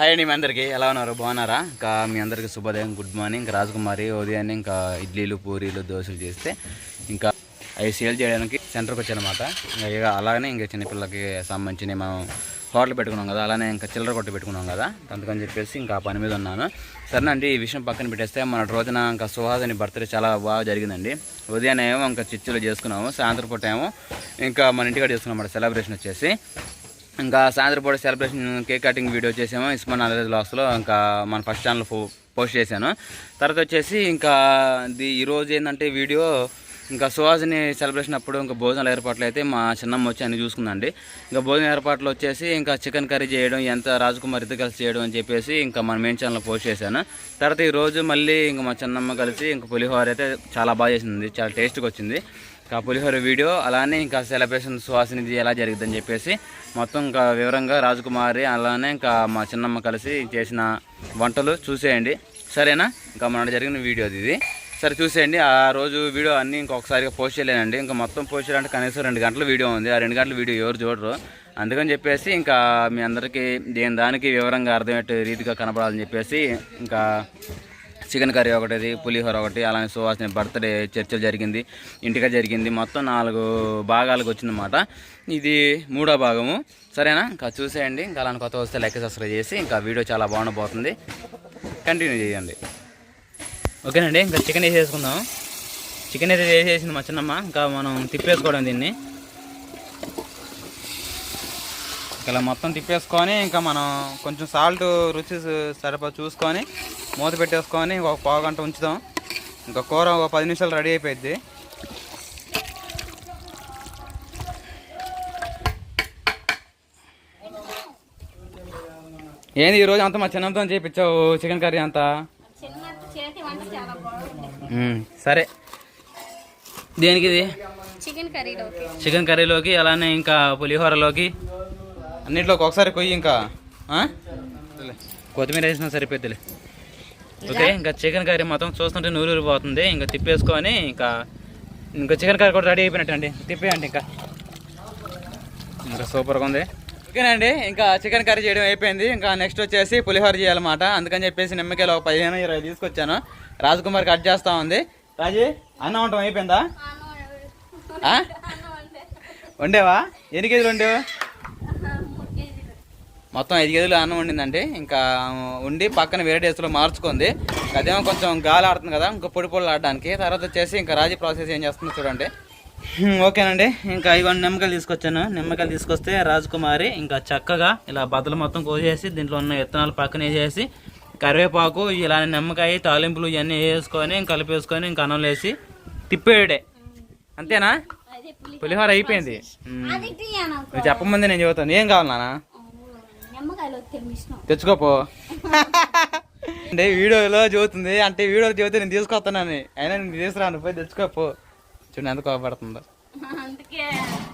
Hi అండి మీ అందరికీ. ఎలా ఉన్నారు? బాగున్నారా? ఇంకా మీ అందరికీ శుభోదయం గుడ్ మార్నింగ్. ఇంకా రాజకుమారి ఉదయాన్నే ఇంకా ఇడ్లీలు పూరీలు దోశలు చేస్తే ఇంకా అవి సేల్ చేయడానికి సెంటర్కి వచ్చానమాట. ఇంకా ఇక అలాగనే ఇంకా చిన్నపిల్లలకి సంబంధించిన మనం హోటల్ పెట్టుకున్నాం కదా అలానే ఇంకా చిల్లర కొట్టు పెట్టుకున్నాం కదా. అందుకని చెప్పేసి ఇంకా పని మీద ఉన్నాను. సరేనండి ఈ విషయం పక్కన పెట్టేస్తే మన రోజున ఇంకా సుహాదని బర్త్డే చాలా బాగా జరిగిందండి. ఉదయాన్నేమో ఇంకా చిచ్చులు చేసుకున్నాము సాయంత్రం పూట ఏమో ఇంకా మన ఇంటికాడ చేసుకున్నాం సెలబ్రేషన్ వచ్చేసి. ఇంకా సాయంత్రం పూట సెలబ్రేషన్ కేక్ కటింగ్ వీడియో చేసాము. ఇస్మాన్ అలరేజ్ లాస్లో ఇంకా మన ఫస్ట్ ఛానల్ పోస్ట్ చేశాను. తర్వాత వచ్చేసి ఇంకా ఇది ఈరోజు ఏంటంటే వీడియో ఇంకా సుహాసిని సెలబ్రేషన్ అప్పుడు ఇంకా భోజనాల ఏర్పాట్లు అయితే మా చిన్నమ్మ వచ్చి అన్ని చూసుకుందండి. ఇంకా భోజన ఏర్పాట్లు వచ్చేసి ఇంకా చికెన్ కర్రీ చేయడం ఎంత రాజకుమార్ ఇద్దరు కలిసి చేయడం అని చెప్పేసి ఇంకా మన మెయిన్ ఛానల్ పోస్ట్ చేశాను. తర్వాత ఈరోజు మళ్ళీ ఇంకా మా చిన్నమ్మ కలిసి ఇంకా పులిహోర అయితే చాలా బాగా చేసింది. చాలా టేస్ట్గా వచ్చింది. ఇంకా పులిహోర వీడియో అలానే ఇంకా సెలబ్రేషన్ సుహాసినిది ఎలా జరిగిద్దని చెప్పేసి మొత్తం ఇంకా వివరంగా రాజకుమారి అలానే ఇంకా మా చిన్నమ్మ కలిసి చేసిన వంటలు చూసేయండి. సరేనా? ఇంకా మన జరిగిన వీడియో ఇది. సరే చూసేయండి. ఆ రోజు వీడియో అన్నీ ఇంకొకసారిగా పోస్ట్ చేయలేనండి. ఇంకా మొత్తం పోస్ట్ చేయాలంటే కనీసం రెండు గంటల వీడియో ఉంది. ఆ రెండు గంటల వీడియో ఎవరు చూడరు. అందుకని చెప్పేసి ఇంకా మీ అందరికీ దేని దానికి వివరంగా అర్థమయ్యే రీతిగా కనపడాలని చెప్పేసి ఇంకా చికెన్ కర్రీ ఒకటి పులిహోర ఒకటి అలానే సువాసన బర్త్డే చర్చలు జరిగింది ఇంటిగా జరిగింది. మొత్తం నాలుగు భాగాలకు వచ్చిందన్నమాట. ఇది మూడో భాగము. సరేనా? ఇంకా చూసేయండి. ఇంకా అలానే కొత్త వస్తే లైక్ సబ్స్క్రైబ్ చేసి ఇంకా వీడియో చాలా బాగుండబోతుంది కంటిన్యూ చేయండి. ఓకేనండి ఇంకా చికెన్ వేసేసుకుందాం. చికెన్ అయితే వేసేసింది మా చిన్నమ్మ. ఇంకా మనం తిప్పేసుకోవడం దీన్ని. ఇలా మొత్తం తిప్పేసుకొని ఇంకా మనం కొంచెం సాల్ట్ రుచి సరిపో చూసుకొని మూత పెట్టేసుకొని ఒక పావు గంట ఉంచుదాం. ఇంకా కూర ఒక పది నిమిషాలు రెడీ అయిపోయింది ఏంది ఈరోజు అంతా మా చిన్నతో చేయించావు చికెన్ కర్రీ అంతా? సరే. దేనికి ఇది? చికెన్ కర్రీలోకి. చికెన్ కర్రీలోకి అలానే ఇంకా పులిహోరలోకి. అన్నిట్లోకి ఒకసారి కొయ్యి ఇంకా? కొత్తిమీర వేసినా సరిపోద్దిలే ఓకే ఇంకా చికెన్ కర్రీ మొత్తం చూస్తుంటే నూరూరు పోతుంది ఇంకా తిప్పేసుకొని ఇంకా ఇంకా చికెన్ కర్రీ కూడా రెడీ అయిపోయినట్టు అండి తిప్పేయండి ఇంకా. ఇంకా సూపర్గా ఉంది. ఓకేనండి ఇంకా చికెన్ కర్రీ చేయడం అయిపోయింది. ఇంకా నెక్స్ట్ వచ్చేసి పులిహోర చేయాలన్నమాట. అందుకని చెప్పేసి నిమ్మకాయలు ఒక పదిహేను ఇరవై తీసుకొచ్చాను. రాజకుమార్ కట్ చేస్తా ఉంది. రాజీ అన్నం వంటం అయిపోయిందా? వండేవా? ఎన్ని కేజీలు వండేవా? మొత్తం ఐదు కేజీలు అన్నం వండిందండి. ఇంకా ఉండి పక్కన వేరే డేస్లో మార్చుకుంది. అదేమో కొంచెం గాలి ఆడుతుంది కదా ఇంకా పొడి పొడి ఆడడానికి. తర్వాత వచ్చేసి ఇంకా రాజీ ప్రాసెస్ ఏం చేస్తుందో చూడండి. ఓకేనండి. ఇంకా ఇవన్నీ నిమ్మకాయలు తీసుకొచ్చాను. నిమ్మకాయలు తీసుకొస్తే రాజకుమారి ఇంకా చక్కగా ఇలా బద్దలు మొత్తం కోసేసి దీంట్లో ఉన్న విత్తనాలు పక్కన వేసేసి కరివేపాకు ఇలా నిమ్మకాయ తాలింపులు ఇవన్నీ వేసుకొని ఇంకా కలిపేసుకొని ఇంకా అన్నం వేసి తిప్పేయడే. అంతేనా? పులిహోర అయిపోయింది. చెప్పమంది నేను చెబుతాను. ఏం కావాలి నాన్న? నిమ్మకాయలు తెమ్మిష్టం తెచ్చుకోపో. అంటే వీడియోలో చదువుతుంది అంటే వీడియోలో చదివితే నేను తీసుకొస్తానని. అయినా నేను తీసుకురాను పోయి తెచ్చుకోపో. చూడండి ఎంత కోపడుతుందో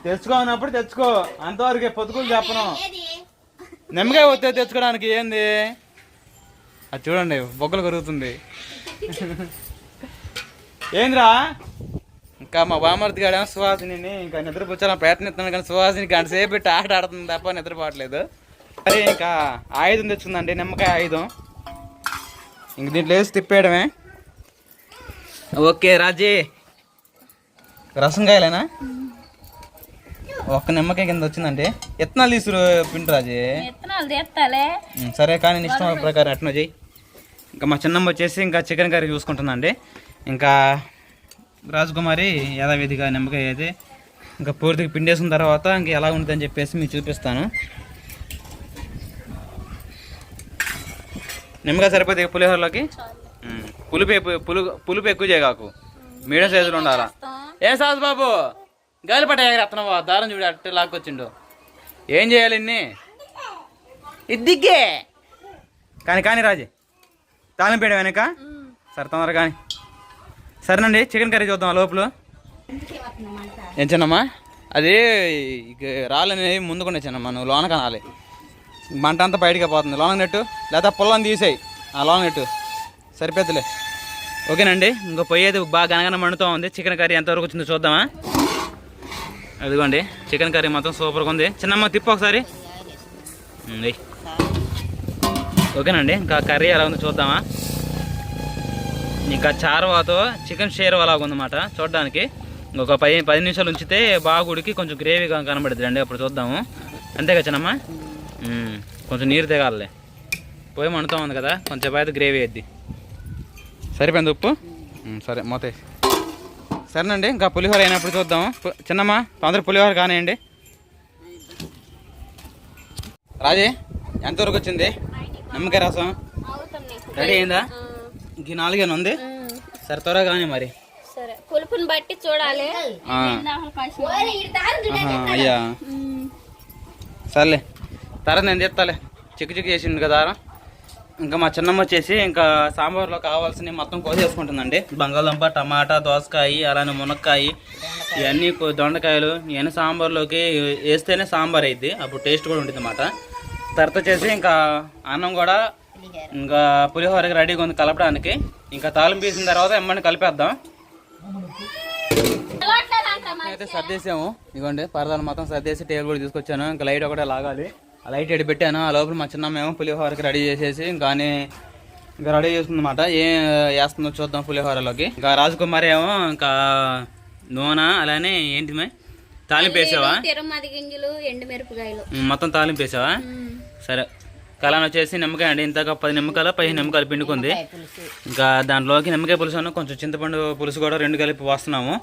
తెచ్చుకోనప్పుడు తెచ్చుకో అంతవరకే పొద్దుకులు చెప్పను. నిమ్మకాయ వస్తే తెచ్చుకోవడానికి ఏంది? అది చూడండి బొగ్గలు కరుగుతుంది. ఏంద్రా? ఇంకా మా బామర్తి గాడు సుహాసిని ఇంకా నిద్రపుచ్చాలని ప్రయత్నిస్తున్నాను కానీ సుహాసిని గంట సేపు పెట్టి ఆట ఆడుతుంది తప్ప నిద్రపోవట్లేదు. సరే ఇంకా ఆయుధం తెచ్చుకుందండి నిమ్మకాయ ఆయుధం. ఇంక దీంట్లో వేసి తిప్పేయడమే. ఓకే రాజీ. రసం కాయలేనా ఒక్క నిమ్మకాయ కింద వచ్చిందంటే ఎత్తనాలు తీసుకురు పిండి రాజీ. సరే కానీ ఇష్టం ప్రకారం ఎట్నో చెయ్యి. ఇంకా మా చిన్నమ్మ వచ్చేసి ఇంకా చికెన్ కర్రీ చూసుకుంటుందండి. ఇంకా రాజకుమారి యథావిధిగా నిమ్మకాయ అయితే ఇంకా పూర్తిగా పిండేసిన తర్వాత ఇంకా ఎలా ఉంటుందని చెప్పేసి మీకు చూపిస్తాను. నిమ్మకాయ సరిపోతే పులిహోరలోకి? పులుపు ఎక్కువ- పులు పులుపు ఎక్కువ చేయగాకు. మీడియం సైజులో ఉండాలా? ఏ సాస్ బాబు? గాలిపట ఎగరేస్తున్నావా దారం చూడు అట్టే లాక్కొచ్చిండు. ఏం చేయాలి ఇన్ని? ఇద్దిగ్గే కానీ కానీ రాజీ తాలింపేయడం వెనక? సరే తొందరగా కానీ. సరేనండి చికెన్ కర్రీ చూద్దాం లోపల. ఏం చిన్నమ్మా అది ఇక రాళ్ళని ముందుకునే చిన్నమ్మా నువ్వు లోన కనాలి. మంట అంతా బయటికి పోతుంది. లాంగ్ నెట్టు లేదా పుల్లని తీసేయి. ఆ లాంగ్ నెట్టు. సరిపోతులే ఓకేనండి ఇంకో పొయ్యేది బాగా గనగన మండుతూ ఉంది. చికెన్ కర్రీ ఎంతవరకు వచ్చిందో చూద్దామా? అదిగోండి చికెన్ కర్రీ మొత్తం సూపర్గా ఉంది. చిన్నమ్మ తిప్పు ఒకసారి. ఓకేనండి ఇంకా కర్రీ ఎలా ఉందో చూద్దామా? ఇంకా చార్వాతో చికెన్ షేర్ అలాగ ఉందన్నమాట చూడడానికి. ఇంకొక పది పది నిమిషాలు ఉంచితే బాగా ఉడికి కొంచెం గ్రేవీగా కనబడుతుంది అండి అప్పుడు చూద్దాము. అంతే కదా చిన్నమ్మ? కొంచెం నీరు తెగాలే. పోయి మండుతా ఉంది కదా కొంచెం అయితే గ్రేవీ వేద్ది సరిపోయింది ఉప్పు? సరే మూత. వేసి. సరేనండి ఇంకా పులిహోర అయినప్పుడు చూద్దాము. పు- చిన్నమ్మ తొందర పులిహోర కానివ్వండి. రాజే ఎంతవరకు వచ్చింది? నిమ్మకాయ రసం? రెడీ అయిందా? ఇంక నాలుగేనా ఉంది? సరే త్వరగా కానీ మరి. సరే పులుపుని బట్టి చూడాలి. అయ్యా. సర్లే. తర్వాత నేను చెప్తాలే చిక్కు చిక్కు చేసింది కదా ఇంకా మా చిన్నమ్మ వచ్చేసి ఇంకా సాంబార్లో కావాల్సినవి మొత్తం కోసేసుకుంటుందండి బంగాళదుంప టమాటా దోసకాయ అలానే మునక్కాయ ఇవన్నీ దొండకాయలు ఇవన్నీ సాంబార్లోకి వేస్తేనే సాంబార్ అయింది అప్పుడు టేస్ట్ కూడా ఉంటుంది అన్నమాట. తర్వాత వచ్చేసి ఇంకా అన్నం కూడా ఇంకా పులిహోరకి రెడీగా ఉంది కలపడానికి. ఇంకా తాలింపు వేసిన తర్వాత ఎమ్మని కలిపేద్దాం. అయితే సర్దేసాము. ఇదిగోండి పరదాలు మొత్తం సర్దేసి టేబుల్ కూడా తీసుకొచ్చాను. ఇంకా లైట్ ఒకటే లాగాలి. లైట్ ఎడి పెట్టాను ఆ లోపల మా చిన్నమ్మేమో పులిహోరకి రెడీ చేసేసి ఇంకా అని ఇంకా రెడీ చేస్తుందన్నమాట ఏం వేస్తుందో చూద్దాం పులిహోరలోకి. ఇంకా రాజకుమారి ఏమో ఇంకా నూనె అలానే ఏంటి మే? తాలింపు వేసావా? తిరుమతి గింజలు మొత్తం తాలింపు వేసావా? సరే. కలాన్ వచ్చేసి నిమ్మకాయ అండి. ఇంతగా పది నిమ్మకాయలు పదిహేను నిమ్మకాయలు పిండుకుంది. ఇంకా దాంట్లోకి నిమ్మకాయ పులుసు అన్న కొంచెం చింతపండు పులుసు కూడా రెండు కలిపి వస్తున్నాము.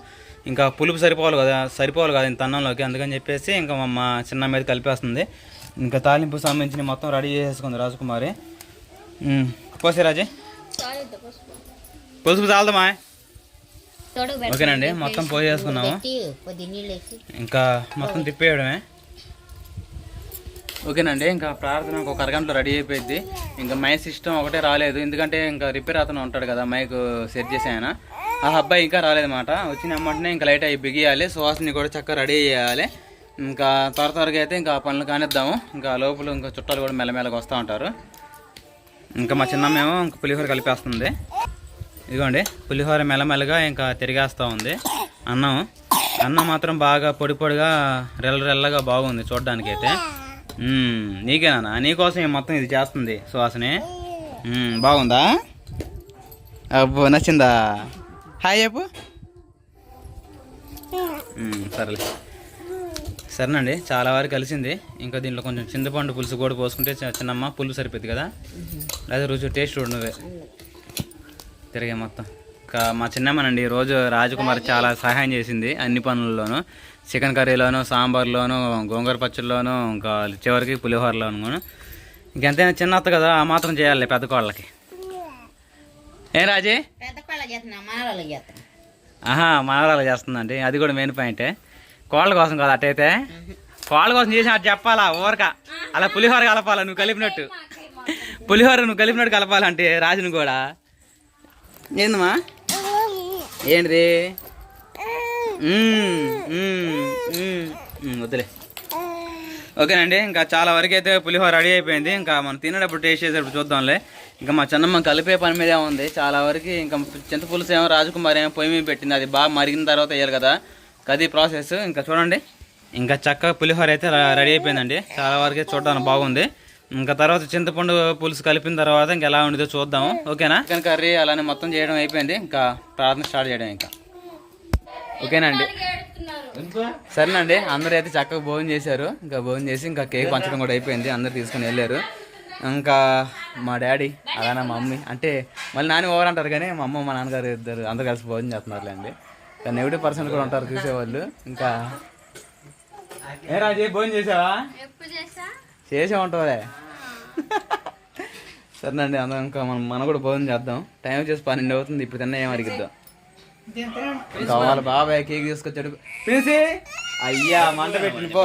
ఇంకా పులుపు సరిపోవాలి కదా సరిపోవాలి కదా ఇంత అన్నంలోకి. అందుకని చెప్పేసి ఇంకా మా అమ్మ చిన్న మీద కలిపేస్తుంది. ఇంకా తాలింపు సంబంధించిన మొత్తం రెడీ చేసేసుకుంది రాజకుమారి. పోసే రాజే. పసుపు. పులుసు చాలదమ్మా. ఓకేనండి మొత్తం పోసేసుకున్నాము. ఇంకా మొత్తం తిప్పేయడమే. ఓకేనండి ఇంకా ప్రార్థన ఒక అరగంటలో రెడీ అయిపోయింది ఇంకా మైక్ సిస్టమ్ ఒకటే రాలేదు. ఎందుకంటే ఇంకా రిపేర్ అతను ఉంటాడు కదా మైక్ సెట్ చేసే ఆయన. ఆ అబ్బాయి ఇంకా రాలేదన్నమాట వచ్చిన వెంటనే ఇంకా లైట్ అయి బిగియాలి. సువాసని కూడా చక్కగా రెడీ చేయాలి. ఇంకా త్వర త్వరగా అయితే ఇంకా పనులు కానిద్దాము. ఇంకా లోపల ఇంకా చుట్టాలు కూడా మెల్లమెల్లగా వస్తూ ఉంటారు. ఇంకా మా చిన్నమ్మేమో ఇంకా పులిహోర కలిపేస్తుంది. ఇదిగోండి పులిహోర మెల్లమెల్లగా ఇంకా తిరిగేస్తూ ఉంది. అన్నం అన్నం మాత్రం బాగా పొడి పొడిగా రెల్ల రెల్లగా బాగుంది చూడడానికి అయితే నీకేనా నీకోసం మొత్తం ఇది చేస్తుంది సువాసనే. బాగుందా? అబ్బో నచ్చిందా? హాయ్ చెప్పు మ్మ్, సరేలే. సరేనండి చాలా వరకు కలిసింది. ఇంకా దీంట్లో కొంచెం చింతపండు పులుసు కూడా పోసుకుంటే చిన్నమ్మ పులుసు సరిపోద్ది కదా? లేదా రుచి టేస్ట్ ఉండదు తిరిగే మొత్తం. ఇంకా మా చిన్నమ్మనండి రోజు రాజకుమారి చాలా సహాయం చేసింది అన్ని పనుల్లోనూ. చికెన్ కర్రీలోను సాంబార్లోను గోంగూర పచ్చడిలోను ఇంకా చివరికి పులిహోరలోను. ఇంకెంతైనా చిన్న అత్త కదా ఆ మాత్రం చేయాలి పెద్ద కోళ్ళకి. ఏం రాజీ? ఆహా మనవరాలు చేస్తుందండి. అది కూడా మెయిన్ పాయింటే. కోళ్ళ కోసం కదా అట్టయితే కోళ్ళ కోసం చేసిన అటు చెప్పాలా ఊరక. అలా పులిహోర కలపాలా నువ్వు కలిపినట్టు. పులిహోర నువ్వు కలిపినట్టు కలపాలంటే రాజును కూడా. ఏందమ్మా? ఏంటిది? వద్దులే. ఓకేనండి ఇంకా చాలా వరకు అయితే పులిహోర రెడీ అయిపోయింది. ఇంకా మనం తినేటప్పుడు టేస్ట్ చేసేటప్పుడు చూద్దాంలే. ఇంకా మా చిన్నమ్మ కలిపే పని మీదే ఉంది. చాలా వరకు ఇంకా చింతపులుసు ఏమో రాజకుమారి ఏమో పొయ్యి మీద పెట్టింది. అది బాగా మరిగిన తర్వాత వేయాలి కదా. అది ప్రాసెస్. ఇంకా చూడండి. ఇంకా చక్కగా పులిహోర అయితే రెడీ అయిపోయిందండి. చాలా వరకు అయితే చూడడానికి బాగుంది. ఇంకా తర్వాత చింతపండు పులుసు కలిపిన తర్వాత ఇంకా ఎలా ఉండిదో చూద్దాము ఓకేనా? చికెన్ కర్రీ అలానే మొత్తం చేయడం అయిపోయింది. ఇంకా ప్రార్థన స్టార్ట్ చేయడం ఇంకా. ఓకేనండి సరేనండి. అందరూ అయితే చక్కగా భోజనం చేశారు. ఇంకా భోజనం చేసి ఇంకా కేక్ పంచడం కూడా అయిపోయింది. అందరు తీసుకుని వెళ్ళారు. ఇంకా మా డాడీ అలానే మా మమ్మీ. అంటే మళ్ళీ నాని ఓవర్ అంటారు కానీ మా అమ్మ మా నాన్నగారు ఇద్దరు అందరు కలిసి భోజనం చేస్తున్నారులేండి. ఇంకా నెగిటివ్ పర్సన్ కూడా ఉంటారు చూసేవాళ్ళు. ఇంకా ఏ రాజీ భోజనం చేసావా? చేసా చేసే ఉంటావులే. సరేనండి అందరం ఇంకా మనం మనం కూడా భోజనం చేద్దాం. టైం వచ్చేసి పన్నెండు అవుతుంది ఇప్పుడు తిన్నా ఏం అడిగిద్దాం ఇంకా వాళ్ళ బాబాయ్ కేక్ తీసుకొచ్చాడు. పిలిచి అయ్యా మంట పెట్టింది పో.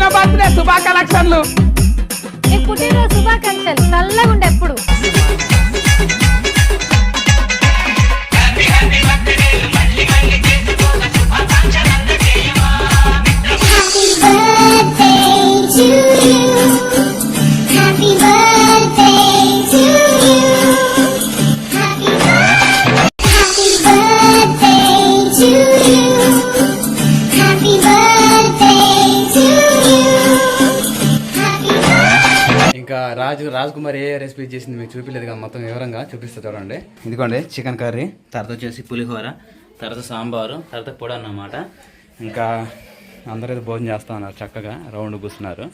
పుట్టిన బర్త్డే శుభాకాంక్షలు పుట్టినరోజు శుభాకాంక్షలు చల్లగా ఉండే ఎప్పుడు ఏ రెసిపీ చేసింది మీకు చూపించలేదు కదా మొత్తం వివరంగా చూపిస్తా చూడండి. ఇదిగోండి చికెన్ కర్రీ. తర్వాత వచ్చేసి పులిహోర తర్వాత సాంబారు తర్వాత పొడి అన్నమాట. ఇంకా అందరూ అయితే భోజనం చేస్తా ఉన్నారు చక్కగా రౌండ్ కూర్చున్నారు.